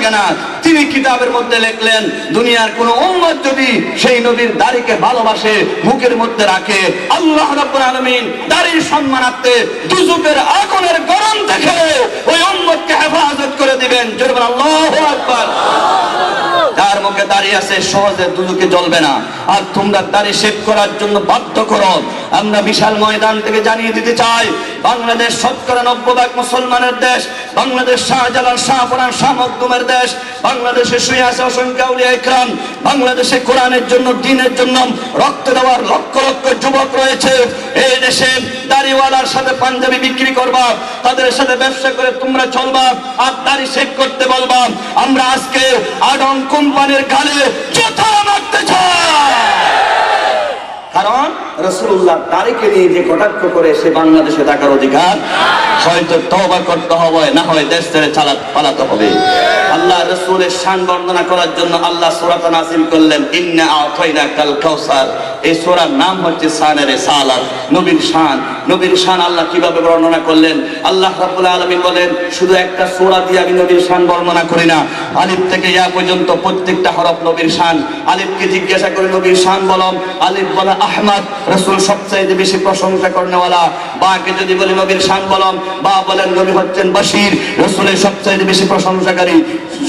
লাগে না। তিনি কিতাবের মধ্যে লিখলেন, দুনিয়ার কোন উম্মত যদি সেই নবীর দাড়িকে ভালোবাসে মুখের মধ্যে রাখে, আল্লাহ রাব্বুল আলামিন দাড়ির সম্মানার্থে দুজুকের আগুনের গরম দেখে ওই উম্মতকে হেফাজত করে দিবেন। জোরে বলেন, আল্লাহু আকবার! যার মুখে দাঁড়িয়ে আছে, সহজে দুজুকে জ্বলবে না। আর তোমরা দাড়ি শেভ করার জন্য বাধ্য করো। আমরা বিশাল ময়দান থেকে জানিয়ে দিতে চাই বাংলাদেশ শতকরা নব্বই ভাগ মুসলমানের দেশ, বাংলাদেশ শাহজালাল শাহপুরান শাহ মখদুমের দেশ, বাংলাদেশে শুয়ে আছে অসংখ্য ইকরাম, বাংলাদেশে কোরআনের জন্য, দিনের জন্য রক্ত দেওয়ার লক্ষ লক্ষ যুবক রয়েছে। এই দেশে দাড়িওয়ালার সাথে পাঞ্জাবি বিক্রি করবা, তাদের সাথে ব্যবসা করে তোমরা চলবা, আর দাড়ি শেভ করতে বলবা, আমরা আজকে আডং কোম্পানির গালে জোতা মারতে রসুল্লাহ তারিখে নিয়ে যে কটাক্ষ করে সে বাংলাদেশে থাকার অধিকার। হয়তো তবা করতে হবে, না হয় দেশ ছেড়ে চালা পালাতে হবে। আল্লাহ রসুলের শান বর্ণনা করার জন্য আল্লাহ সুরাত নাসিল করলেন, ইন্না আতাইনা কাল কাউসার। এই সূরার নাম হচ্ছে শানের সালাত নবীর শান। নবীর শান আল্লাহ কীভাবে বর্ণনা করলেন? আল্লাহ রাব্বুল আলামিন বলেন, শুধু একটা সূরা দিয়ে আমি নবীর শান বর্ণনা করি না। আলিফ থেকে ইয়া পর্যন্ত প্রত্যেকটা হরফ নবীর শান। আলিফকে জিজ্ঞাসা করে নবীর শান বলম আলিফ বলে আহমদ, রসুল সবচাইতে বেশি প্রশংসা করনেওয়ালা বাকে যদি বলি নবীর শান বলম, বা বলেন নবী হচ্ছেন বাশির, রসুলের সবচাইতে বেশি প্রশংসাকারী,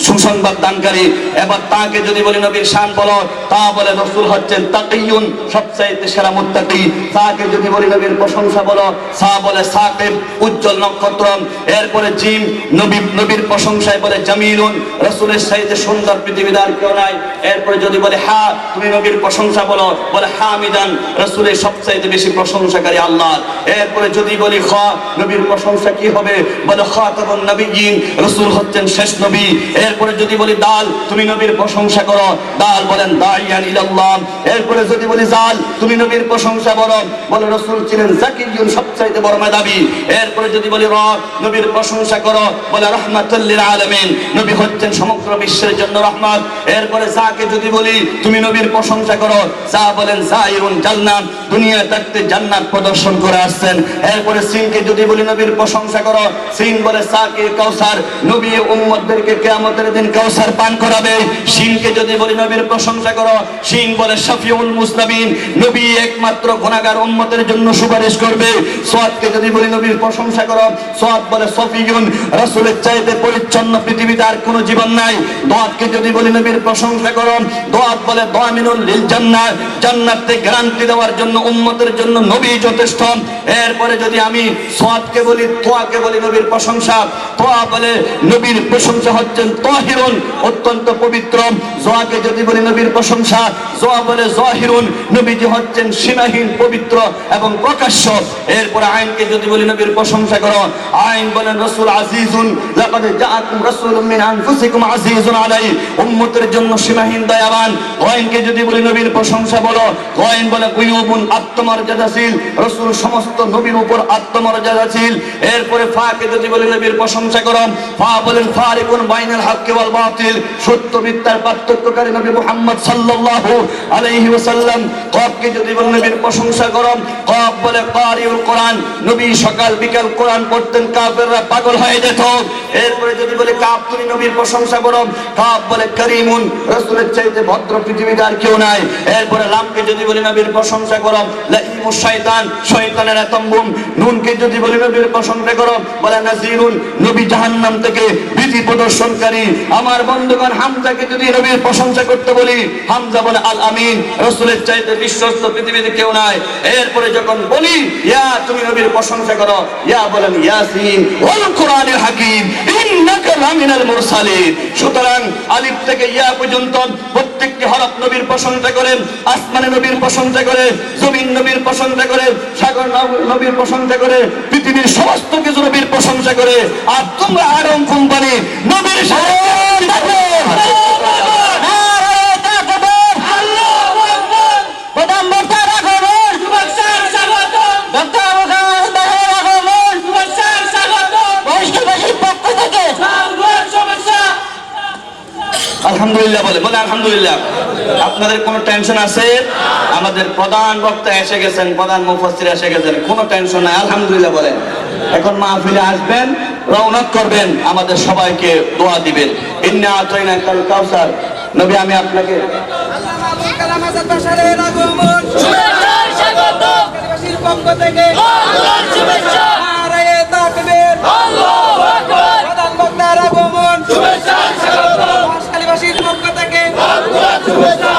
সুসংবাদ দানকারী, এবার তাকে যদি বলি নবীর শান বলো, তা বলে রসুল হচ্ছেন তাকিয়ুন, সবচাইতে সেরা মুত্তাকি। তাকে যদি বলি নবীর প্রশংসা বলো সা বলে সাকিব, উজ্জ্বল নক্ষত্র। এরপরে জিম নবী, নবীর প্রশংসায় বলে জামিলুন, রসুলের সাইতে সুন্দর পৃথিবীতে আর কেউ নাই। এরপরে যদি বলে হা, তুমি নবীর প্রশংসা বলো, বলে হামিদান, রসুলের সবচাইতে বেশি প্রশংসাকারী আল্লাহ। এরপরে যদি বলি, খ, নবীর প্রশংসা কি হবে? বলে খাতাবুন নবীন রসুল হচ্ছেন শেষ নবী। এরপরে যদি বলি, দাল, তুমি নবীর প্রশংসা করো। দাল বলেন, দাইয়ান ইলাল্লাহ। এরপরে যদি বলি, জাল, তুমি নবীর প্রশংসা করো বলে, রসুল ছিলেন জাকিরুন সবচাইতে বড় মেধাবী। এরপরে যদি বলি, র, নবীর প্রশংসা করো। বলে রহমাতুল্লিল আলামিন। নবী হচ্ছেন সমগ্র বিশ্বের জন্য রহমত। এরপরে যাকে যদি বলি, তুমি নবীর প্রশংসা করো। যা বলেন, জাইরুন জান্নাত। দুনিয়া থাকতে জান্নাত প্রদর্শন করে আসছেন। এরপরে সিনকে যদি বলি নবীর প্রশংসা করো, সিন বলে সাকে কাউসার, নবী উম্মতদেরকে কিয়ামতের দিন কাউসার পান করাবে। সিনকে যদি বলি নবীর প্রশংসা করো, সিন বলে শফিউল মুসলিমিন নবী একমাত্র গুনাহগার উম্মতের জন্য সুপারিশ করবে। সোয়াদকে যদি বলি নবীর প্রশংসা করো, সোয়াদ বলে সফিউন রাসূলের চাইতে পরিচ্ছন্ন পৃথিবীতে আর কোনো জীবন নাই। দোয়াতকে যদি বলি নবীর প্রশংসা করো দোয়াত বলে দোয়ামিনুল লিল জান্নাত জান্নাতে গ্যারান্টি দেওয়ার জন্য, উম্মতের জন্য নবী যথেষ্ট। এরপরে যদি আমি সোয়াদকে বলি, তোয়াকে বলি নবীর প্রশংসা, তোয়া বলে নবীর প্রশংসা হচ্ছেন তাহিরুন, অত্যন্ত পবিত্র। জোয়াকে যদি বলি নবীর প্রশংসা, জোয়া বলে জহিরুন, নবীজি হচ্ছেন সীমাহীন পবিত্র এবং প্রকাশ্য। এরপরে আইনকে যদি বলি নবীর প্রশংসা করো, আইন বলেন রসুল আজিজুন, লাকাদ জাআকুম রাসূলুম মিন আনফুসিকুম আজিজুন আলাই, উম্মতের জন্য সীমাহীন দয়াবান। গয়েনকে যদি বলি নবীর প্রশংসা বলো গয়েন বলে কুয়ুবুন আত্মমর্যাদাশীল, রসুল সমস্ত নবীর উপর আত্মমর্যাদাশীল এরপরে ফাকে যদি বলি নবীর প্রশংসা করো ফা বলেন, ফারিকুন বাইনাল হাক্কি ওয়াল বাতিল। সত্য মিথ্যার পার্থক্যকারী নবী মুহাম্মদ সাল্লাল্লাহু আলাইহি ওয়াসাল্লাম। কবকে যদি বলি নবীর প্রশংসা করো কব বলে, কারিউল কোরআন। নবী সকাল বিকাল কোরআন পড়তেন, কাফেররা পাগল হয়ে যেত। এরপরে যদি বলে, কাপ তুমি নবীর প্রশংসা করো কাপ বলে, করিমুন, রসুলের চাইতে ভদ্র পৃথিবীতে আর কেউ নাই। এরপরে লামকে যদি বলি, নবীর প্রশংসা করো লাইমু শয়তান, শয়তানের এতম্বুম নুনকে যদি বলি নবীর প্রশংসা করো, বলে নাজিরুন, নবী জাহান্নাম থেকে ভীতি প্রদর্শনকারী। আমার বন্ধুগণ, হামজাকে যদি নবীর প্রশংসা করতে বলি, হামজা বলে, আল আমিন, রসুলের চাইতে বিশ্বস্ত পৃথিবীতে কেউ নাই। এরপরে যখন বলি, ইয়া, তুমি নবীর প্রশংসা করো। ইয়া বলেন, ইয়াসিন, ওয়াল কোরআনুল হাকিম ইন্নাকা নবীর প্রশংসা করে, আসমানে নবীর প্রশংসা করে সাগর নব- নবীর প্রশংসা করে, পৃথিবীর সমস্ত কিছু নবীর প্রশংসা করে। আর তোমরা আরম কোম্পানি নবীর সাথে আলহামদুলিল্লাহ বলে বলে আলহামদুলিল্লাহ। আপনাদের কোনো টেনশন আছে? আমাদের প্রধান বক্তা এসে গেছেন প্রধান মুফাসসির এসে গেছেন কোনো টেনশন নাই আলহামদুলিল্লাহ বলেন এখন মাহফিলে আসবেন রৌনক করবেন আমাদের সবাইকে দোয়া দিবেন। ইন্না আতাইনা কাল কাউসার। নবী আমি আপনাকে আবুল কালাম আজাদ বাশারের আগমন শুভেচ্ছার স্বাগত দেশবাসীর পক্ষ থেকে আল্লাহর শুভেচ্ছা নারায়ে তাকবীর আল্লাহু আকবার প্রধান বক্তার আগমন শুভেচ্ছার স্বাগত মহাখালীবাসীর পক্ষ থেকে আল্লাহর শুভেচ্ছা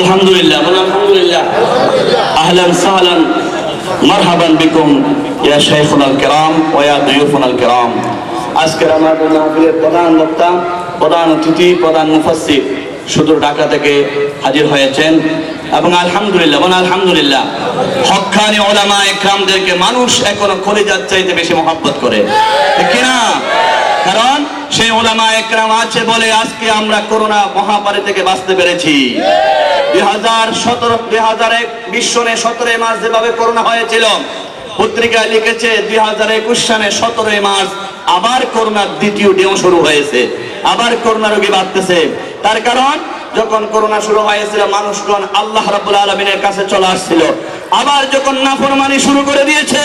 আলহামদুলিল্লাহ, বলুন আলহামদুলিল্লাহ। আহলান সাহলান, মারহাবান বিকুম, ইয়া শাইখুল কিরাম ওয়া দুয়ুফুল কিরাম। আজকের আমাদের মাহফিলের প্রধান বক্তা, প্রধান অতিথি, প্রধান মুফাসসির সুদূর ঢাকা থেকে হাজির হয়েছেন। এবং আলহামদুলিল্লাহ, বলুন আলহামদুলিল্লাহ। হক্কানি ওলামা একরামদেরকে মানুষ এখনও কলিজার চাইতে বেশি মহব্বত করে। কিনা? কারণ সেই ওলামা একরাম আছে বলে আজকে আমরা করোনা মহামারী থেকে বাঁচতে পেরেছি। দুই হাজার সতেরো দুই হাজার এক বিশ্বনে সতেরোই মার্চ যেভাবে করোনা হয়েছিল, পত্রিকায় লিখেছে দুই হাজার একুশ সালে সতেরোই মার্চ আবার করোনার দ্বিতীয় ঢেউ শুরু হয়েছে, আবার করোনা রোগী বাড়তেছে। তার কারণ, যখন করোনা শুরু হয়েছিল, মানুষগণ আল্লাহ রাব্বুল আলমিনের কাছে চলে আসছিল। আবার যখন নাফরমানি শুরু করে দিয়েছে,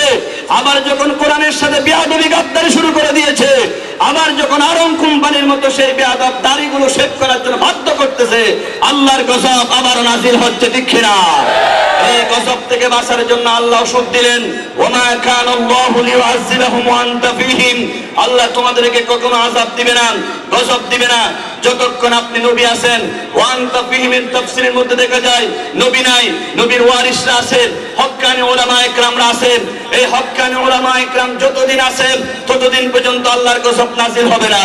আবার যখন কোরআনের সাথে বেয়াদবি গাদ্দারি শুরু করে দিয়েছে আবার যখন আরং কোম্পানির মতো সেই বেয়াদব দাড়িগুলো শেভ করার জন্য বাধ্য করতেছে, আল্লাহর গজব আবার নাজিল হচ্ছে দীক্ষিরা থেকে বাঁচার জন্য আল্লাহ ওষুধ দিলেন। ওমা কান আল্লাহু তোমাদেরকে কখনো আযাব দিবে না দিবে না। যতক্ষণ আপনি নবী আছেন ওয়া আনতা ফীহিমের মধ্যে দেখা যায়, নবী নাই, নবীর ওয়ারিসরা আছেন হক্কানি ওলামা একরামরা আছেন। এই হক্কানি ওলামা একরাম যতদিন আছেন, ততদিন পর্যন্ত আল্লাহর গজব নাজিল হবে না।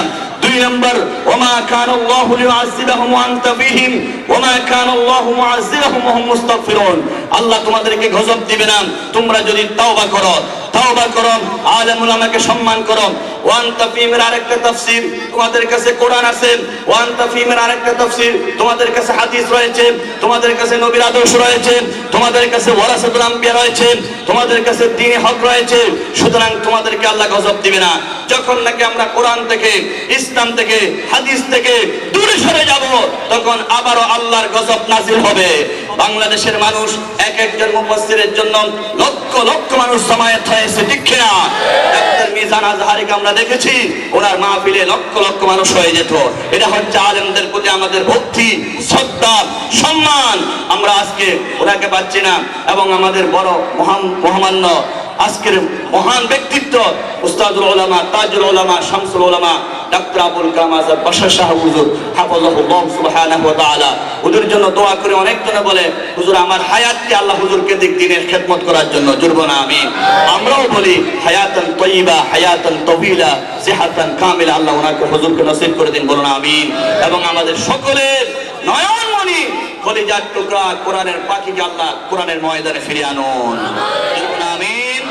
দুই নম্বর, ওমা কান আল্লাহু লিউআযিবাহুম ওয়া আনতা ফীহিম ওমা কান আল্লাহু মুআযিবাহুম ওয়া হুম মুস্তাগফিরুন। আল্লাহ তোমাদেরকে গজব দিবে না। তোমরা যদি তাওবা করো তাওবা করো আলেম আমাকে সম্মান করো। ওয়ান তাফিমের আরেকটা তাফসীর তোমাদের কাছে কোরআন আছে। ওয়ান তাফিমের আরেকটা তাফসীর তোমাদের কাছে হাদিস রয়েছে, তোমাদের কাছে নবীর রয়েছে, তোমাদের কাছে ওয়ারাসাতুল আম্বিয়া রয়েছে, তোমাদের কাছে দ্বীনে হক রয়েছে। সুতরাং তোমাদেরকে আল্লাহ গজব দিবে না। যখন নাকি আমরা কোরআন থেকে, ইসলাম থেকে, হাদিস থেকে দূরে সরে যাব, তখন আবারও আল্লাহর গজব নাজিল হবে। বাংলাদেশের মানুষ এক একজন মুফাসসিরের জন্য লক্ষ লক্ষ মানুষ জমায়েত হয়েছে, ঠিক কিনা? ডাক্তার মিজান আজহারিকে আমরা দেখেছি, ওনার মাহফিলে লক্ষ লক্ষ মানুষ হয়ে যেত। এটা হচ্ছে আলেমদের প্রতি আমাদের ভক্তি, শ্রদ্ধা, সম্মান। আমরা আজকে ওনাকে পাচ্ছি না, এবং আমাদের বড় মহান মহামান্য, আজকের মহান ব্যক্তিত্ব, উস্তাদুল ওলামা তাজুল ওলামা শামসুল ওলামা ডাক্তার আবুল কালাম আজাদ বাশার শাহ হুজুর হাফাজাহুল্লাহ সুবহানাহু ওয়া তাআলা হুজুর জন্য দোয়া করে অনেক জনে বলে হুজুর আমার হায়াতকে আল্লাহ হুজুরকে দিক দিনের খেদমত করার জন্য জুড়ব না আমি আমরাও বলি হায়াতান তয়িবা হায়াতান তবিলা সিহাতান কামিলা আল্লাহ ওনাকে হুজুরকে নসিব করে দিন বলুন আমিন এবং আমাদের সকলের নয়নমণি কলিজার টুকরা কোরআনের পাখিকে আল্লাহ কোরআনের ময়দানে ফিরিয়ে আনুন বলুন আমিন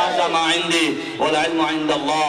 هذا ما عندي والعلم عند الله